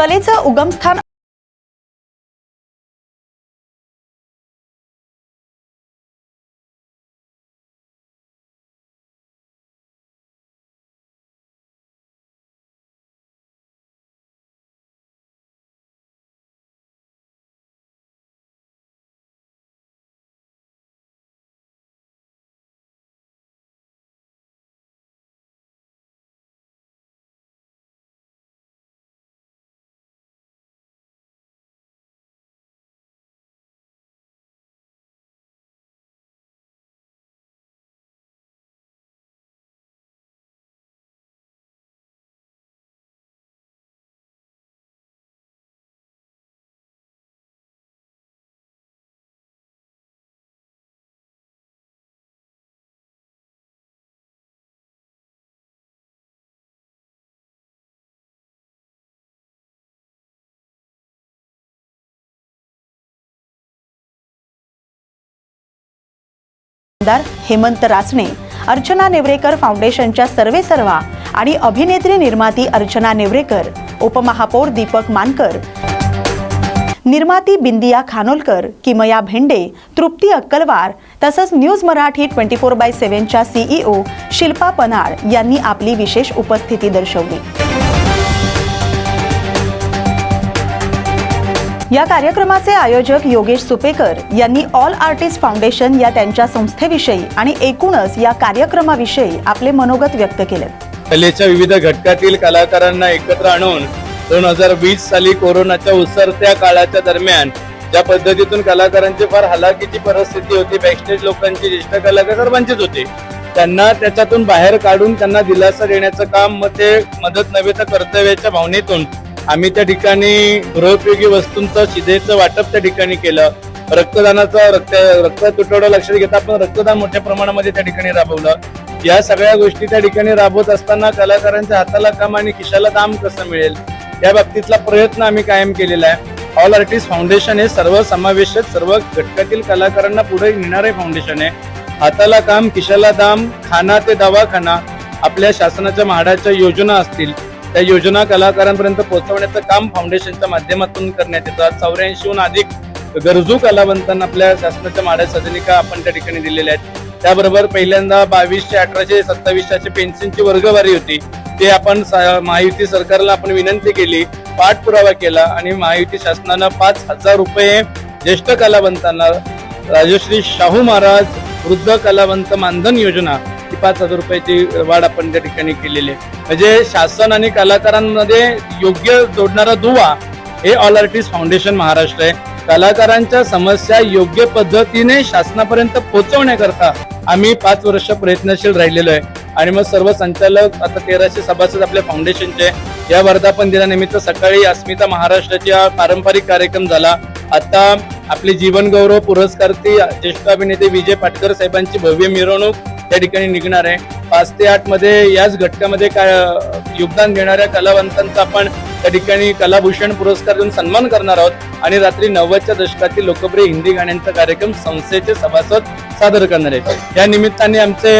कलेचं उगमस्थान आमदार हेमंत रासने अर्चना नेवरेकर फाउंडेशनच्या सर्वे सर्वा आणि अभिनेत्री निर्माती अर्चना नेवरेकर उपमहापौर दीपक मानकर. निर्माती बिंदिया खानोलकर किमया भेंडे तृप्ती अक्कलवार तसंच news Marathi twenty four by सेव्हनच्या CEO Shilpa Panal यांनी आपली विशेष उपस्थिती दर्शवली. या कार्यक्रमाचे आयोजक योगेश सुपेकर यांनी ऑल आर्टिस्ट फाउंडेशन या त्यांच्या संस्थेविषयी आणि एकूणच या कार्यक्रमाविषयी आपले मनोगत व्यक्त केले. कलेच्या विविध घटकातील कलाकारांना एकत्र आणून दोन हजार वीस साली कोरोनाच्या उसरत्या काळाच्या दरम्यान ज्या पद्धतीतून कलाकारांची फार हलाखीची परिस्थिती होती बॅकस्टेज लोकांची ज्येष्ठ कलाकार वंचित होते त्यांना त्याच्यातून बाहेर काढून त्यांना दिलासा देण्याचं काम मग ते मदत नव्हे तर कर्तव्याच्या भावनेतून आम्ही त्या ठिकाणी गृहोपयोगी वस्तूंचं शिधेचं वाटप त्या ठिकाणी केलं. रक्तदानाचं रक्त रक्त तुटवडा लक्षात घेता आपण रक्तदान मोठ्या प्रमाणामध्ये त्या ठिकाणी राबवलं. या सगळ्या गोष्टी त्या ठिकाणी राबवत असताना कलाकारांच्या हाताला काम आणि खिशाला दाम कसं मिळेल? या बाबतीतला प्रयत्न आम्ही कायम केलेला आहे. ऑल आर्टिस्ट फाउंडेशन हे सर्व समावेशक सर्व घटकातील कलाकारांना पुढे नेणारे फाउंडेशन आहे. हाताला काम खिशाला दाम खाना ते दवाखाना. आपल्या शासनाच्या म्हाडाच्या योजना असतील. त्या योजना कलाकारांपर्यंत पोहोचवण्याचं काम फाउंडेशनच्या माध्यमातून करण्यात येतं. आज चौऱ्याऐंशीहून अधिक गरजू कलावंतांना आपल्या शासनाच्या माड्या सदनिका आपण त्या ठिकाणी दिलेल्या आहेत. त्याबरोबर पहिल्यांदा बावीसशे अठराशे सत्तावीसशे पेन्शनची वर्गवारी होती. ते आपण सा- महायुती सरकारला आपण विनंती केली पाठपुरावा केला आणि महायुती शासनानं पाच हजार रुपये ज्येष्ठ कलावंतांना राजश्री शाहू महाराज वृद्ध कलावंत मानधन योजना पाच हजार रुपयाची वाढ आपण त्या ठिकाणी केलेली आहे. म्हणजे शासन आणि कलाकारांमध्ये योग्य जोडणारा दुवा हे ऑल आर्टिस्ट फाउंडेशन महाराष्ट्र आहे. कलाकारांच्या समस्या योग्य पद्धतीने शासनापर्यंत पोहोचवण्याकरता आम्ही पाच वर्ष प्रयत्नशील राहिलेलो आहे. आणि मग सर्व संचालक आता तेराशे सभासद आपल्या फाउंडेशनचे या वर्धापन दिनानिमित्त सकाळी अस्मिता महाराष्ट्राचा पारंपरिक कार्यक्रम झाला. आता आपले जीवनगौरव पुरस्कारती ज्येष्ठ अभिनेते विजय पाटकर साहेबांची भव्य मिरवणूक त्या ठिकाणी निघणार आहे. पाच ते आठमध्ये याच घटकामध्ये काय योगदान देणाऱ्या कलावंतांचा आपण त्या ठिकाणी कलाभूषण पुरस्कार देऊन सन्मान करणार आहोत. आणि रात्री नव्वदच्या दशकातील लोकप्रिय हिंदी गाण्यांचा कार्यक्रम संस्थेचे सभासद सादर करणार आहेत या निमित्ताने आमचे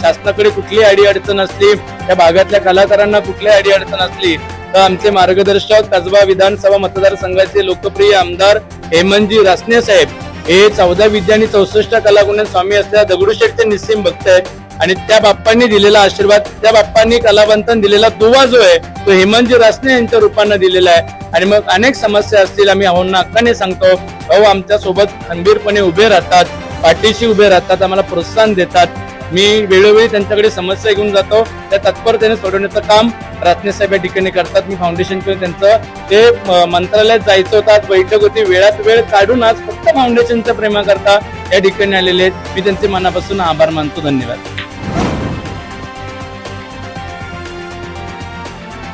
शासनाकडे कुठली अडी अडचण असली या भागातल्या कलाकारांना कुठली आडी अडचण असली तर आमचे मार्गदर्शक कसबा विधानसभा मतदारसंघाचे लोकप्रिय आमदार हेमंतजी रासने साहेब हे चौदा विद्या आणि चौसष्ट कलागुण स्वामी असलेल्या दगडूशेठचे निस्सिम भक्त आहेत. आणि त्या बाप्पांनी दिलेला आशीर्वाद त्या बाप्पांनी कलावंतांनी दिलेला दुवा जो आहे तो हेमंतजी रासने यांच्या रूपानं दिलेला आहे. आणि मग अनेक समस्या असतील आम्ही अहोंना हक्काने सांगतो. भाऊ आमच्यासोबत खंबीरपणे उभे राहतात पाठीशी उभे राहतात आम्हाला प्रोत्साहन देतात. मी वेळोवेळी त्यांच्याकडे समस्या घेऊन जातो. त्या तत्परतेने सोडवण्याचं काम रात्ने साहेब या ठिकाणी करतात. मी फाउंडेशन त्यांचं ते मंत्रालयात जायचं होतं. आज बैठक होती. वेळात वेळ काढून आज फक्त फाउंडेशनच्या प्रेमाकरता या ठिकाणी आलेले आहेत. मी त्यांचे मनापासून आभार मानतो. धन्यवाद.